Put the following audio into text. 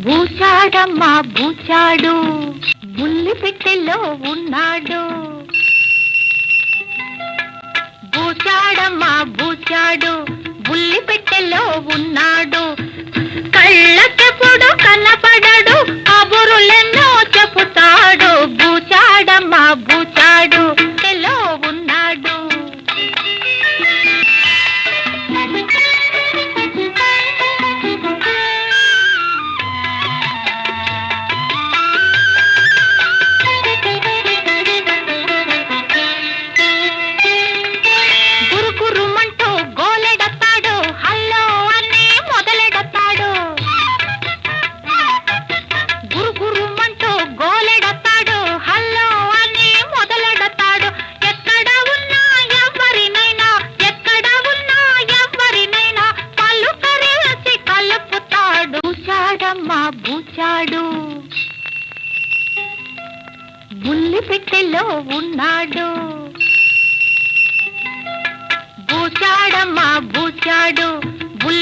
బూచాడమ్మా బూచాడు బుల్లి పెట్టెల్లో ఉన్నాడు. బూచాడమ్మా బూచాడు బుల్లి పెట్టెల్లో ఉన్నాడు. కళ్ళకెప్పుడు కనపడడు. కబురులెన్నో చెబుతాడు. బూచాడమ్మా బూచాడు ఉన్నాడు. బుల్లి పెట్టెలో ఉన్నాడు. బూచాడమ్మా బూచాడు. బుల్లి